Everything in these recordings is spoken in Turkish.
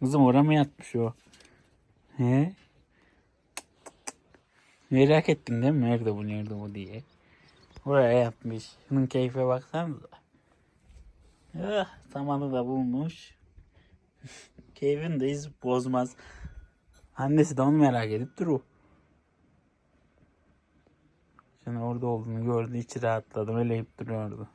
Kızım oraya mı yatmış o? He? Merak ettin değil mi? Nerede bu nerede bu diye. Oraya yatmış. Şunun keyfe baksanıza. Ah, zamanı da bulmuş. Keyfini de hiç bozmaz. Annesi de onu merak edip durur. Şimdi orada olduğunu gördü. içi rahatladı. Öyleyip duruyordu.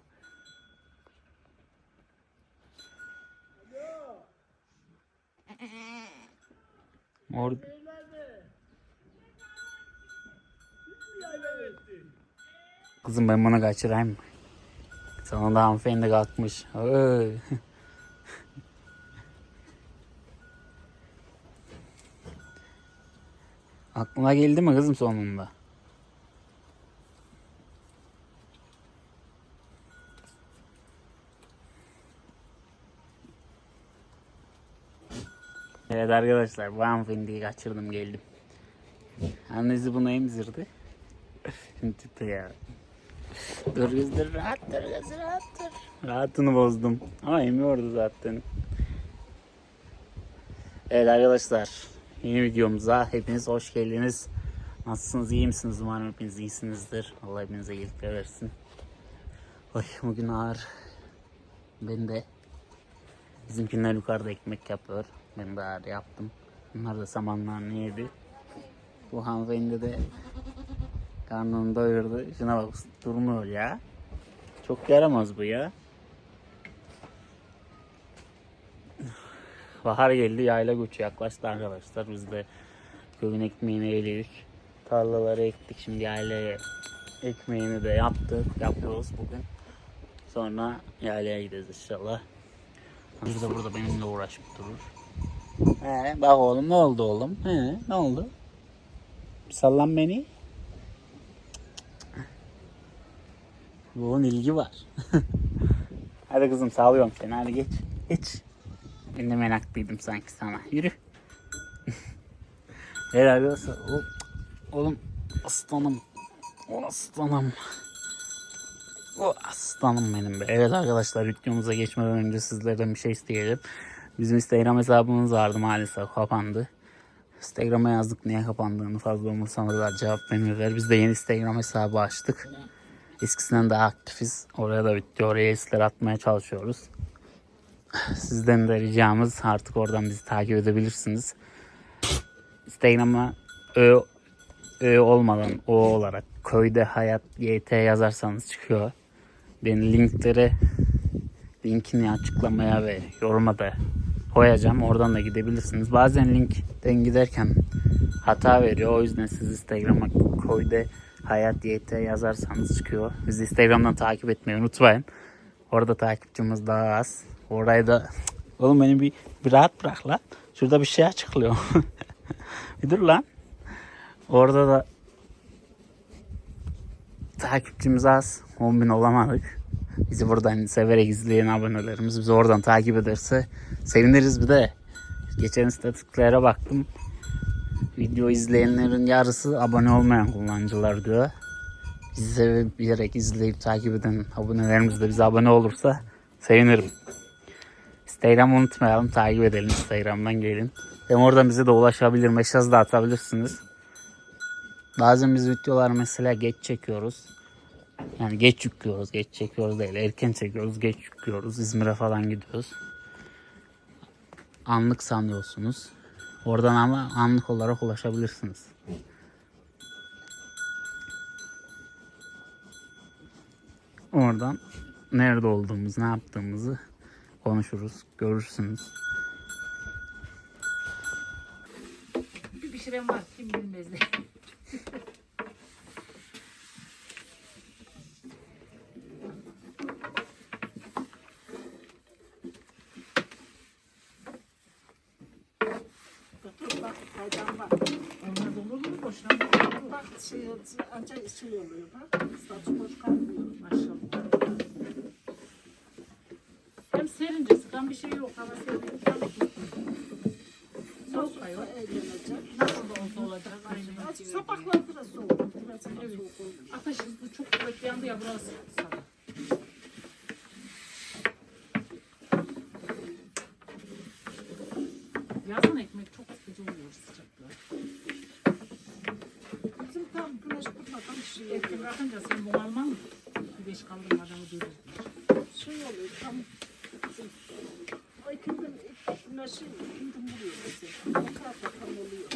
Orada Kızım ben bunu kaçırayım mı? Sonunda hanımefendi kalkmış. Aklına geldi mi kızım sonunda? Evet arkadaşlar bu hanımefendiyi kaçırdım geldim. Annesi bunu emzirdi. Şimdi tipe ya. Dur gözleri rahat dur gözü rahat dur. Rahatını bozdum. Ama emiyordu zaten. Evet arkadaşlar. Yeni videomuza hepiniz hoş geldiniz. Nasılsınız iyi misiniz? Umarım hepiniz iyisinizdir. Allah hepinize iyilikler versin. Ay bugün ağır. Ben de bizimkiler yukarıda ekmek yapıyor. Ben de yaptım. Bunlar da samanlarını yedi. Bu hanımefendi de Karnını doyurdu. Şuna bak durmuyor ya. Çok yaramaz bu ya. Bahar geldi yayla göçü yaklaştı arkadaşlar. Biz de köyün ekmeğini eledik. Tarlaları ektik. Şimdi yaylaya ekmeğini de yaptık. Yapıyoruz bugün. Sonra yaylaya gideceğiz inşallah. Bir de burada benimle uğraşıp durur. He, bak oğlum ne oldu oğlum? He, ne oldu? Sallan beni. Yoğun ilgi var. hadi kızım sağlıyorum seni hadi geç. Geç. Ben de meraklıydım sanki sana. Yürü. Helal olsun. Oğlum aslanım. O aslanım. O aslanım benim be. Evet arkadaşlar videomuza geçmeden önce sizlerden bir şey isteyelim. Bizim Instagram hesabımız vardı maalesef kapandı. Instagram'a yazdık niye kapandığını fazla umursamadılar cevap vermiyorlar. Biz de yeni Instagram hesabı açtık. Eskisinden daha aktifiz. Oraya da video, hisler atmaya çalışıyoruz. Sizden de ricamız artık oradan bizi takip edebilirsiniz. Instagram'a ö, ö olmadan o olarak köyde hayat YT yazarsanız çıkıyor. Ben linkleri linkini açıklamaya ve yoruma da koyacağım. Oradan da gidebilirsiniz. Bazen linkten giderken hata veriyor. O yüzden siz Instagram'a koyde Hayat YT yazarsanız çıkıyor. Bizi Instagram'dan takip etmeyi unutmayın. Orada takipçimiz daha az. Orayı da oğlum beni bir, bir rahat bırak lan. Şurada bir şey açıklıyor. bir dur lan. Orada da takipçimiz az. 10 bin olamadık. Bizi buradan severek izleyen abonelerimiz bizi oradan takip ederse seviniriz bir de. Geçen istatistiklere baktım video izleyenlerin yarısı abone olmayan kullanıcılar diyor. Bizi severek izleyip takip eden abonelerimiz de bize abone olursa sevinirim. Instagram unutmayalım takip edelim Instagram'dan gelin. Hem oradan bize de ulaşabilir mesaj da atabilirsiniz. Bazen biz videolar mesela geç çekiyoruz. Yani geç yüklüyoruz, geç çekiyoruz değil. Erken çekiyoruz, geç yüklüyoruz. İzmir'e falan gidiyoruz. Anlık sanıyorsunuz. Oradan ama anlık olarak ulaşabilirsiniz. Oradan nerede olduğumuz, ne yaptığımızı konuşuruz, görürsünüz. Bir pişiren var kim bilmez Bak faydan var. Olmaz olur mu boşuna? Bak şey, ancak şey oluyor bak. Maşallah. Hem serince sıkan bir şey yok. Hava serince. Soğuk. Eğlenecek. Nasıl da olsa olacak. Sapaklar biraz soğuk. Biraz soğuk. Ateş hızlı çok kuvvetli yandı ya burası. Yazın ekmek çok sıkıcı oluyor sıcakta. Bizim tam güneş tutmadan şey ekmek atınca sen bunalman güneş kaldırmadan durur. Şey, şey oluyor tam ay ikindim güneşi ikindim vuruyor mesela. O tarafta tam oluyor.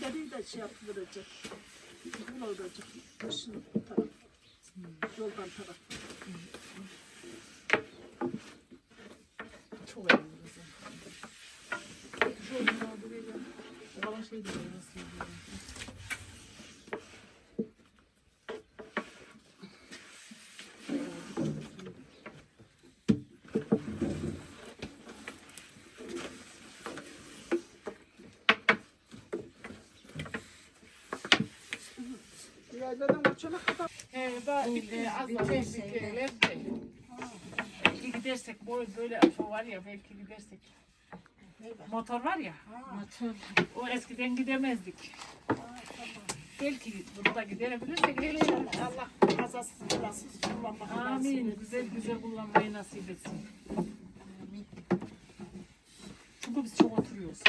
Dedeyi de şey yaptıracak. Bulalacak. Başını taraf. Yoldan taraf. O bana şey diyor. Nasıl diyor. Yayladan uçana kadar. He, daha bir, az bir daha şey bir de. Gidersek böyle böyle var ya belki gidersek. Motor var ya. Motor. O eskiden gidemezdik. Belki burada gidebilirsek hele Allah Kazasız belasız kullanmak Amin. Güzel güzel kullanmayı nasip etsin. Çünkü biz çok oturuyoruz.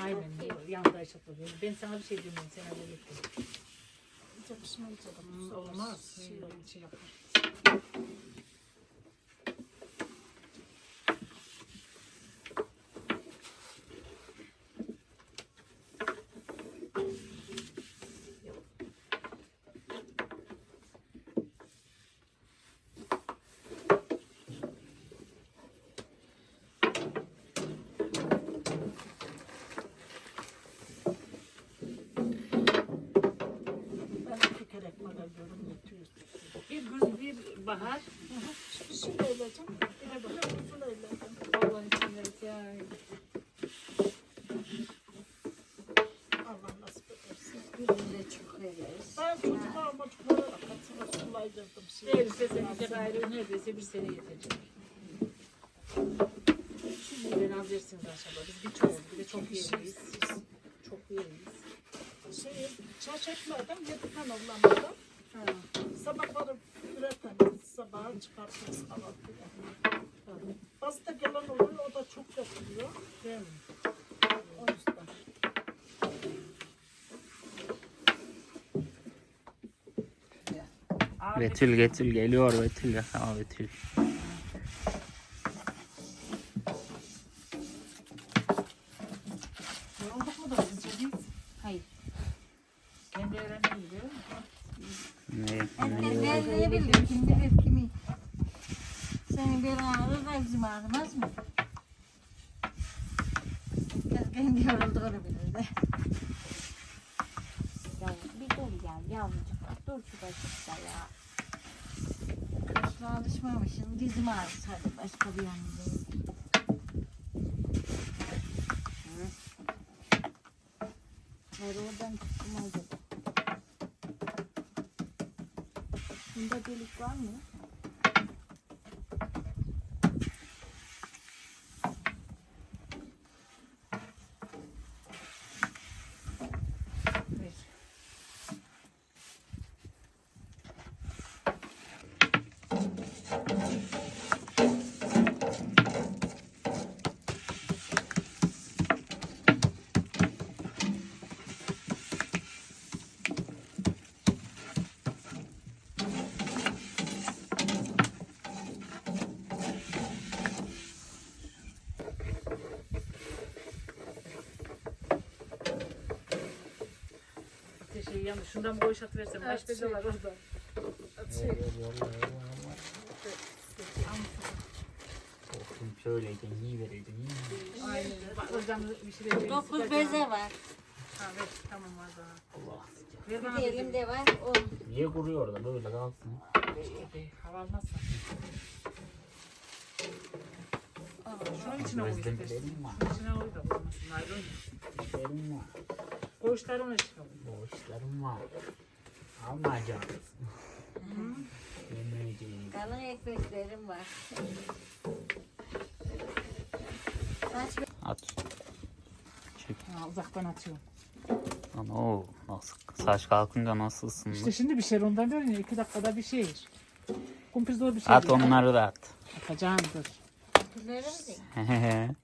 Aynen. Yanında yaşatma beni. Ben sana bir şey demiyorum. Sen öyle Hmm, Olmaz. Şey, şey yapar. Ben iki kere ekmek alıyorum. yetiyor. Bir güz bir bahar. Şey öyleyeceğim. Bir de böyle uzun öyleyeceğim. Allah'ın içinde ya. Allah nasip edersin. Birinde çok ederiz. Ben çocuklar çocuklara katına sulaydırdım. Şey. Neredeyse senece gayrı neredeyse bir sene yetecek. Şimdiden az yersiniz aşağıda. Biz bir çok, bir de çok yeriyiz. Çok yeriyiz. Şey, çarş etmedim. Yedi tane avlamadım. Ha. Sabahları sabaha çıkartırız kahvaltıya. Bazı da gelen oluyor. O da çok yapılıyor. Değil mi? O yüzden. Abi, Betül Betül geliyor Betül ya Betül. Yorulduk mu da biz biz? Hayır. Kendi öğrendiğim gibi. Ne, Herkes ne, ben ne bildim kim bilir kimi. Senin bir ağrı da bizim ağrımaz mı? Herkes kendi yorulduğunu bilir de. Bir dur ya yavrucuk. Dur şu başlıkta ya. Şuna alışmamışsın. Dizim ağrısı hadi başka bir yanında. Ver oradan tuttum acaba. Bunda delik var mı? Ver. Yandı. Şundan bir boşalt versem. Kaç beze şey- var orada. Şey, Şöyleyken iyi vereydin iyi. Aynen. Bak hocam bir şey de Dokuz beze var. Ha ver. Tamam var daha. Allah. Ver Bir bana de bir elimde var. O Niye kuruyor da böyle kalsın? de. Hava almazsa. Şunun içine koy Özlem istersen. bilelim mi? Şunun içine koy da olmasın. Naylon. İşlerim var. İçine koy. Borçlarım var. Almayacağız. Yemeyeceğiz. kalın ekmeklerim var. Saç At. Çek. Ha, uzaktan atıyorum. Lan o nasıl saç kalkınca nasıl ısındı? İşte şimdi bir şey ondan görünüyor. İki dakikada bir şey. Kumpir zor bir şey. At onları da at. Atacağımdır. Gülerim de.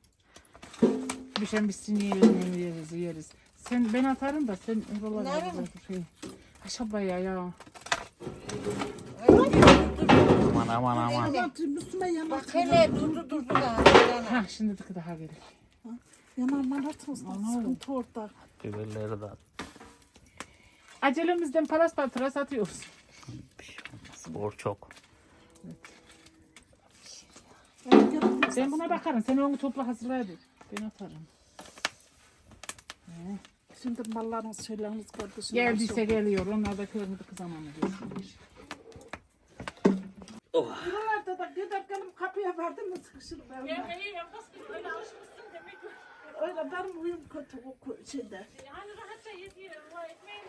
Bir şey biz yemeğini yeriz yeriz. Sen ben atarım da sen eyvallah. Nerede? eyvallah, Şey. Aşağı bayağı ya. Aman aman aman. Yanar. Bak hele durdu durdu da. Ha şimdi tıkı daha gelir. Yanar manarsınız. Ana. Sıkıntı orada. Biberleri de. Acelemizden paras paras atıyoruz. Bir şey olmaz. Bor çok. Yapın. Sen buna bakarım. Sen onu topla hazırlayın. Ben atarım. Şimdi mallarınız şeyleriniz kardeşim. Geldiyse geliyor. Onlar da körmüdü kızamam diyor. Buralarda da giderken kapıya vardım mı sıkışırım ben. öyle alışmışsın demek. Öyle benim uyum kötü o şeyde. Hani rahatça yediyor. O ekmeğin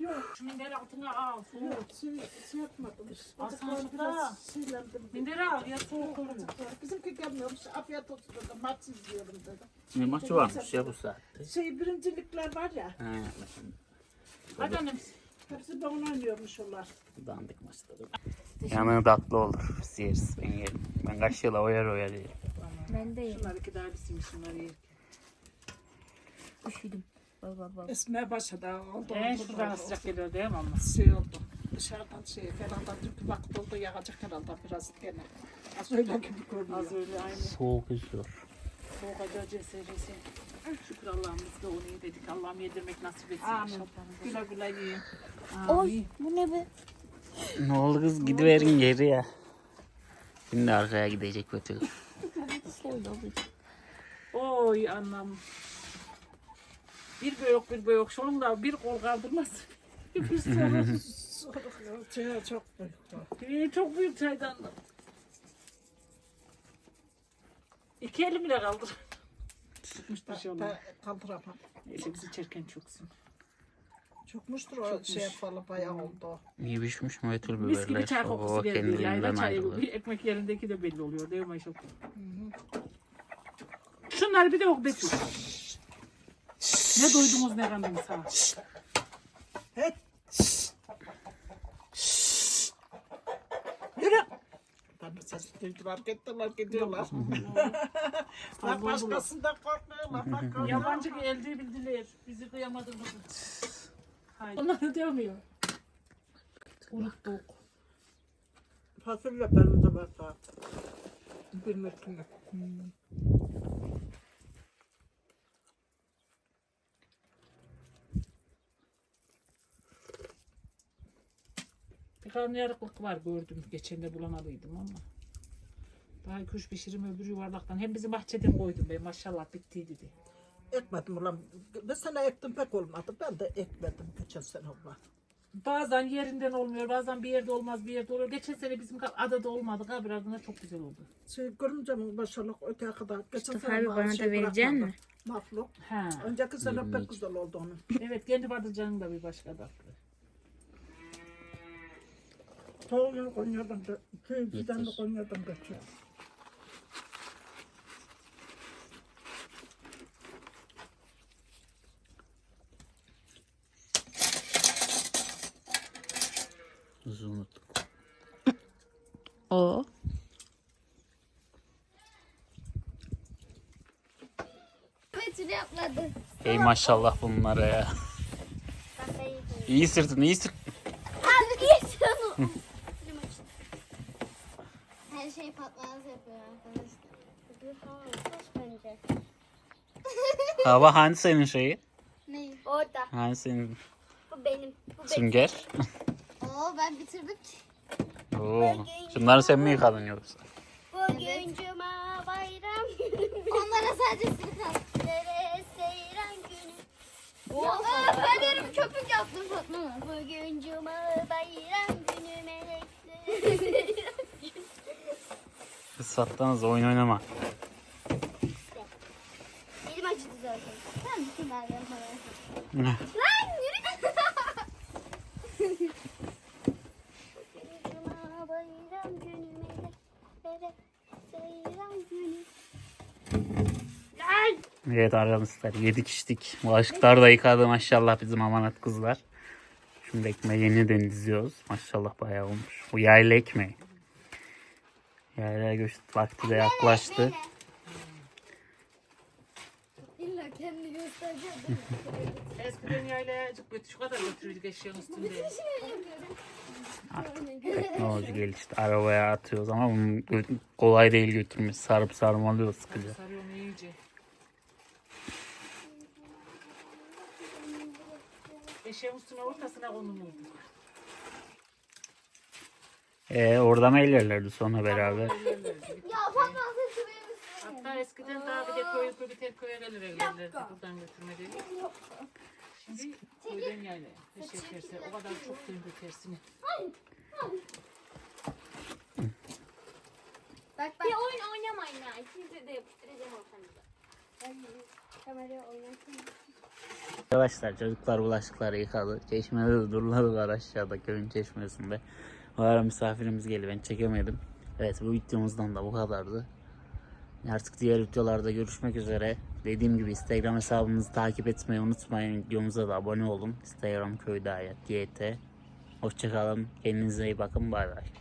Yok. Şu minderi altına al. Soğuk. Yok şey, şey yapmadım. Şurada. biraz şeylendim. Minderi al ya soğuk olur. Bizimki gelmiyormuş. Afiyet olsun dedim. Maç izliyorum dedim. Ne maçı varmış ya bu saatte. Şey birincilikler var ya. Ha, Hadi annem. Hepsi ben oynuyormuş onlar. dandik maçları. Yanı tatlı olur. Biz yeriz. Ben yerim. Ben kaç yıla oyar oyar yerim. Ben de yedim. Şunlar iki daha bisiymiş şunları ye. Üşüdüm. Bak bak bak. Esmeye başladı. Oldu. Ee, oldu, şuradan oldu. sıcak geliyor değil mi ama? Şey oldu. Dışarıdan şey ferahdan çünkü vakit oldu yağacak herhalde biraz gene. Az öyle gibi görünüyor. Az öyle aynı. Soğuk üzüyor. Soğuk acı ceseresi. Şükür Allah'ımız da onu iyi dedik. Allah'ım yedirmek nasip etsin. Amin. Güle güle yiyin. Oy bu ne be? Ne oldu kız gidiverin geri ya. Şimdi arkaya gidecek kötü. Oy anlam. Bir böğük bir böğük. Sonunda bir kol kaldırmaz. bir sonra. Şey çok büyük. Ee, çok büyük çaydanlık. İki elim bile kaldır. Çıkmıştır şey Ben kaldıramam. Elimizi içerken çoksun. Çokmuştur o şey yapalı bayağı oldu. İyi pişmiş mi ötül Mis gibi biberler? çay kokusu O geldi. kendiliğinden Yayla çayı. ayrılır. Bir ekmek yerindeki de belli oluyor değil mi Ayşe? Şunları bir de ok betül. Ne duydunuz ne kandınız ha? Evet. Yürü. Tabii ses duydular gittiler gidiyorlar. Bak başkasından korkmuyorlar. Bak korkmuyorlar. Yabancı geldiği bildiler. Bizi kıyamadınız. Hayır. Onlar da demiyor. Unuttuk. Fasulye benim de var daha. Bilmek mi? Karnıyarıklık var gördüm. Geçen de bulamalıydım ama. Daha üç pişirim öbür yuvarlaktan. Hem bizim bahçeden koydum ben maşallah bitti dedi. Ekmedim ulan. Bir sene ektim pek olmadı. Ben de ekmedim geçen sene ulan. Bazen yerinden olmuyor, bazen bir yerde olmaz, bir yerde oluyor. Geçen sene bizim adada olmadı. Kabir adına çok güzel oldu. Şey görünce mi başarılı öteye kadar. Geçen Mustafa abi bana da şey verecek bırakmadı. mi? Mahluk. Ha. Önceki sene pek güzel oldu onun. Evet, kendi patlıcanın da bir başka tatlı. Tavuğunu Konya'dan da, şey, fidanlı Konya'dan. Tuzu unuttuk. O. Yapmadı. Ey maşallah bunlara ya. İyi sırtın iyi sırt. Abi geçiyorum. Her şey patlamaz yapıyor arkadaşlar. Bugün falan bence. Hava hani senin şeyi? Ne? Orada. Hani senin Bu benim. Bu benim. sünger? Oo ben bitirdim ki. Oo. Şunları sen mi yıkadın yoksa? Bugün cuma bayram. Onlara sadece sıkar. Dere seyran günü. Ya, aa, ben derim köpük yaptım Fatma. Bugün cuma bayram günü melekler. Kız sattanız oyun oynama. Elim acıdı zaten. Ben bütün verdim parayı. Ne? Lan yürü. Evet arkadaşlar yedik içtik. Bulaşıkları da yıkadı maşallah bizim amanat kızlar. Şimdi ekmeği yeniden diziyoruz. Maşallah bayağı olmuş. Bu yayla ekmeği. Yaylaya göç vakti de yaklaştı. İlla kendini göstereceğim. Eskiden yaylaya götür, şu kadar götürürdük eşeğin üstünde. Artık teknoloji gelişti. Arabaya atıyoruz ama bunun gö- kolay değil götürmesi. Sarıp sarmalıyor sıkıca. Sarıyorum iyice. Eşeğin üstüne ortasına konuluydu. Ee, oradan eğlerlerdi sonra beraber. Ya Fatma sen. Hatta eskiden daha bir de köy köy bir tek köye gelir evlenirlerdi buradan götürme dedi. Şimdi köyden yaylaya. Eşeği tersi. O kadar çok döndü tersini. Bak bak. Bir oyun oynamayın ha. İkinizi de yapıştıracağım ortanıza. Ben kameraya oynatayım. Arkadaşlar çocuklar bulaşıkları yıkadı. Çeşmede var aşağıda köyün çeşmesinde. O ara misafirimiz geldi ben çekemedim. Evet bu videomuzdan da bu kadardı. Artık diğer videolarda görüşmek üzere. Dediğim gibi Instagram hesabımızı takip etmeyi unutmayın. Videomuza da abone olun. Instagram köyde hayat YT. Hoşçakalın. Kendinize iyi bakın. Bay bay.